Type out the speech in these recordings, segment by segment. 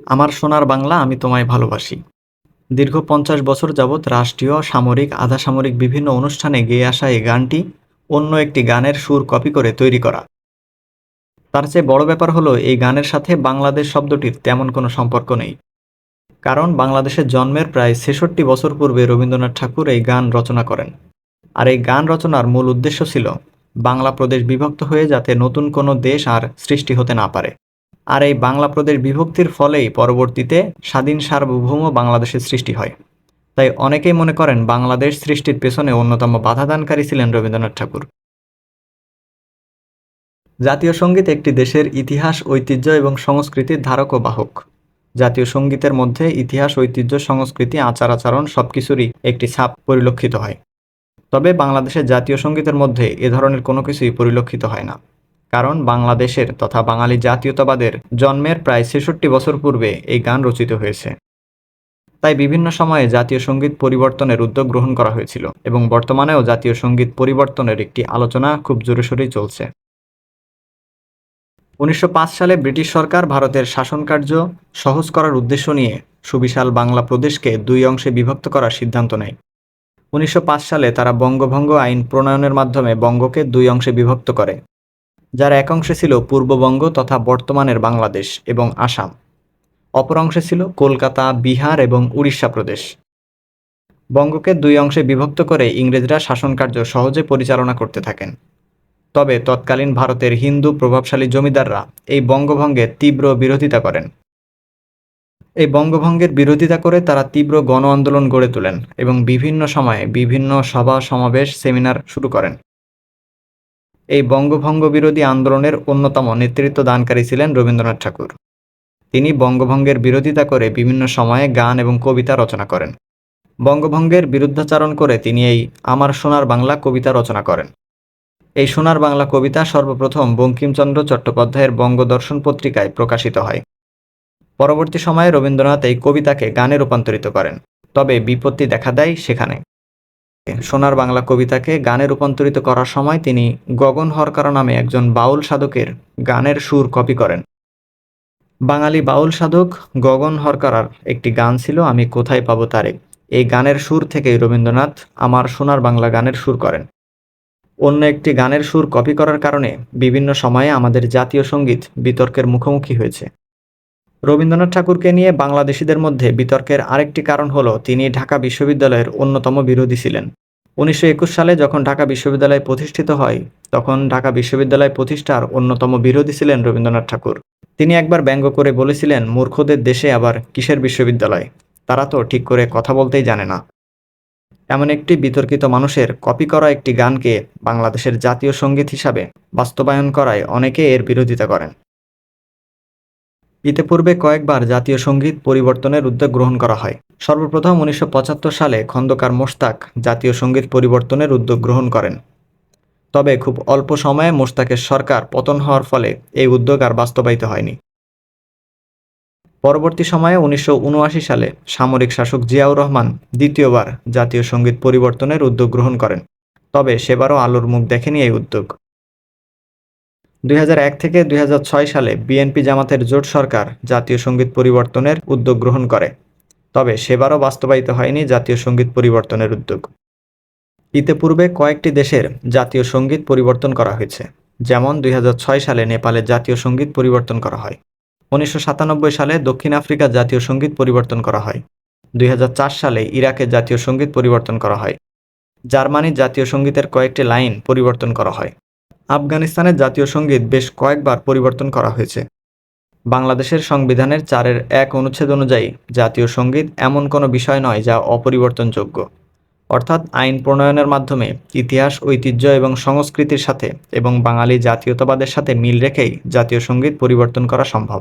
আমার সোনার বাংলা আমি তোমায় ভালোবাসি। দীর্ঘ পঞ্চাশ বছর যাবৎ রাষ্ট্রীয়, সামরিক আধা সামরিক বিভিন্ন অনুষ্ঠানে গেয়ে আসা এই গানটি অন্য একটি গানের সুর কপি করে তৈরি করা। তার চেয়ে বড় ব্যাপার হলো, এই গানের সাথে বাংলাদেশ শব্দটির তেমন কোনো সম্পর্ক নেই। কারণ বাংলাদেশের জন্মের প্রায় ছেষট্টি বছর পূর্বে রবীন্দ্রনাথ ঠাকুর এই গান রচনা করেন। আর এই গান রচনার মূল উদ্দেশ্য ছিল বাংলা প্রদেশ বিভক্ত হয়ে যাতে নতুন কোনো দেশ আর সৃষ্টি হতে না পারে। আর এই বাংলা প্রদেশ বিভক্তির ফলেই পরবর্তীতে স্বাধীন সার্বভৌম বাংলাদেশের সৃষ্টি হয়। তাই অনেকেই মনে করেন বাংলাদেশ সৃষ্টির পেছনে অন্যতম বাধাদানকারী ছিলেন রবীন্দ্রনাথ ঠাকুর। জাতীয় সংগীত একটি দেশের ইতিহাস, ঐতিহ্য এবং সংস্কৃতির ধারক ও বাহক। জাতীয় সঙ্গীতের মধ্যে ইতিহাস, ঐতিহ্য, সংস্কৃতি, আচার আচরণ সবকিছুরই একটি ছাপ পরিলক্ষিত হয়। তবে বাংলাদেশের জাতীয় সঙ্গীতের মধ্যে এ ধরনের কোনো কিছুই পরিলক্ষিত হয় না। কারণ বাংলাদেশের তথা বাঙালি জাতীয়তাবাদের জন্মের প্রায় ছেষট্টি বছর পূর্বে এই গান রচিত হয়েছে। তাই বিভিন্ন সময়ে জাতীয় সংগীত পরিবর্তনের উদ্যোগ গ্রহণ করা হয়েছিল এবং বর্তমানেও জাতীয় সংগীত পরিবর্তনের একটি আলোচনা খুব জোরেশোরেই চলছে। উনিশশো পাঁচ সালে ব্রিটিশ সরকার ভারতের শাসনকার্য সহজ করার উদ্দেশ্য নিয়ে সুবিশাল বাংলা প্রদেশকে দুই অংশে বিভক্ত করার সিদ্ধান্ত নেয়। উনিশশো পাঁচ সালে তারা বঙ্গভঙ্গ আইন প্রণয়নের মাধ্যমে বঙ্গকে দুই অংশে বিভক্ত করে। যার এক অংশে ছিল পূর্ববঙ্গ তথা বর্তমানের বাংলাদেশ এবং আসাম। অপর অংশে ছিল কলকাতা, বিহার এবং উড়িষ্যা প্রদেশ। বঙ্গকে দুই অংশে বিভক্ত করে ইংরেজরা শাসনকার্য সহজে পরিচালনা করতে থাকেন। তবে তৎকালীন ভারতের হিন্দু প্রভাবশালী জমিদাররা এই বঙ্গভঙ্গের তীব্র বিরোধিতা করেন। এই বঙ্গভঙ্গের বিরোধিতা করে তারা তীব্র গণ আন্দোলন গড়ে তোলেন এবং বিভিন্ন সময়ে বিভিন্ন সভা সমাবেশ সেমিনার শুরু করেন। এই বঙ্গভঙ্গ বিরোধী আন্দোলনের অন্যতম নেতৃত্ব দানকারী ছিলেন রবীন্দ্রনাথ ঠাকুর। তিনি বঙ্গভঙ্গের বিরোধিতা করে বিভিন্ন সময়ে গান এবং কবিতা রচনা করেন। বঙ্গভঙ্গের বিরুদ্ধাচারণ করে তিনি এই আমার সোনার বাংলা কবিতা রচনা করেন। এই সোনার বাংলা কবিতা সর্বপ্রথম বঙ্কিমচন্দ্র চট্টোপাধ্যায়ের বঙ্গদর্শন পত্রিকায় প্রকাশিত হয়। পরবর্তী সময়ে রবীন্দ্রনাথ এই কবিতাকে গানে রূপান্তরিত করেন, তবে বিপত্তি দেখা দেয় সেখানে। সোনার বাংলা কবিতাকে গানে রূপান্তরিত করার সময় তিনি গগন হরকার নামে একজন বাউল সাধকের গানের সুর কপি করেন। বাঙালি বাউল সাধক গগন হরকারার একটি গান ছিল, আমি কোথায় পাবো তারে? এই গানের সুর থেকেই রবীন্দ্রনাথ আমার সোনার বাংলা গানের সুর করেন। অন্য একটি গানের সুর কপি করার কারণে বিভিন্ন সময়ে আমাদের জাতীয় সংগীত বিতর্কের মুখোমুখি হয়েছে। রবীন্দ্রনাথ ঠাকুরকে নিয়ে বাংলাদেশিদের মধ্যে বিতর্কের আরেকটি কারণ হলো তিনি ঢাকা বিশ্ববিদ্যালয়ের অন্যতম বিরোধী ছিলেন। উনিশশো একুশ সালে যখন ঢাকা বিশ্ববিদ্যালয় প্রতিষ্ঠিত হয়, তখন ঢাকা বিশ্ববিদ্যালয় প্রতিষ্ঠার অন্যতম বিরোধী ছিলেন রবীন্দ্রনাথ ঠাকুর। তিনি একবার ব্যঙ্গ করে বলেছিলেন, মূর্খদের দেশে আবার কিসের বিশ্ববিদ্যালয়? তারা তো ঠিক করে কথা বলতেই জানে না। এমন একটি বিতর্কিত মানুষের কপি করা একটি গানকে বাংলাদেশের জাতীয় সংগীত হিসাবে বাস্তবায়ন করায় অনেকে এর বিরোধিতা করেন। ইতিপূর্বে কয়েকবার জাতীয় সংগীত পরিবর্তনের উদ্যোগ গ্রহণ করা হয়। সর্বপ্রথম উনিশশো পঁচাত্তর সালে খন্দকার মোশতাক জাতীয় সংগীত পরিবর্তনের উদ্যোগ গ্রহণ করেন। তবে খুব অল্প সময়ে মোশতাকের সরকার পতন হওয়ার ফলে এই উদ্যোগ আর বাস্তবায়িত হয়নি। পরবর্তী সময়ে উনিশশো উনআশি সালে সামরিক শাসক জিয়াউর রহমান দ্বিতীয়বার জাতীয় সংগীত পরিবর্তনের উদ্যোগ গ্রহণ করেন। তবে সেবারও আলোর মুখ দেখেনি এই উদ্যোগ। দুই হাজার এক থেকে দুই হাজার ছয় সালে বিএনপি জামাতের জোট সরকার জাতীয় সংগীত পরিবর্তনের উদ্যোগ গ্রহণ করে। তবে সেবারও বাস্তবায়িত হয়নি জাতীয় সংগীত পরিবর্তনের উদ্যোগ। ইতিপূর্বে কয়েকটি দেশের জাতীয় সংগীত পরিবর্তন করা হয়েছে, যেমন দুই হাজার ছয় সালে নেপালের জাতীয় সংগীত পরিবর্তন করা হয়, উনিশশো সাতানব্বই সালে দক্ষিণ আফ্রিকার জাতীয় সংগীত পরিবর্তন করা হয়, দুই হাজার চার সালে ইরাকের জাতীয় সংগীত পরিবর্তন করা হয়। জার্মানির জাতীয় সঙ্গীতের কয়েকটি লাইন পরিবর্তন করা হয়। আফগানিস্তানের জাতীয় সংগীত বেশ কয়েকবার পরিবর্তন করা হয়েছে। বাংলাদেশের সংবিধানের চারের এক অনুচ্ছেদ অনুযায়ী, জাতীয় সংগীত এমন কোনো বিষয় নয় যা অপরিবর্তনযোগ্য। অর্থাৎ আইন প্রণয়নের মাধ্যমে ইতিহাস, ঐতিহ্য এবং সংস্কৃতির সাথে এবং বাঙালি জাতীয়তাবাদের সাথে মিল রেখেই জাতীয় সংগীত পরিবর্তন করা সম্ভব।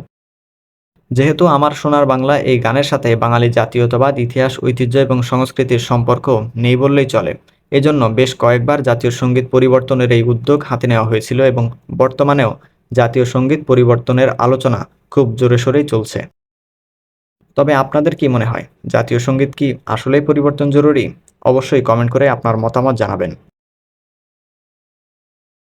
যেহেতু আমার সোনার বাংলা এই গানের সাথে বাঙালি জাতীয়তাবাদ, ইতিহাস, ঐতিহ্য এবং সংস্কৃতির সম্পর্ক নেই বললেই চলে এজন্য বেশ কয়েকবার জাতীয় সংগীত পরিবর্তনের এই উদ্যোগ হাতে নেওয়া হয়েছিল এবং বর্তমানেও জাতীয় সংগীত পরিবর্তনের আলোচনা খুব জোরে সোরেই চলছে। তবে আপনাদের কি মনে হয়, জাতীয় সংগীত কি আসলেই পরিবর্তন জরুরি? অবশ্যই কমেন্ট করে আপনার মতামত জানাবেন।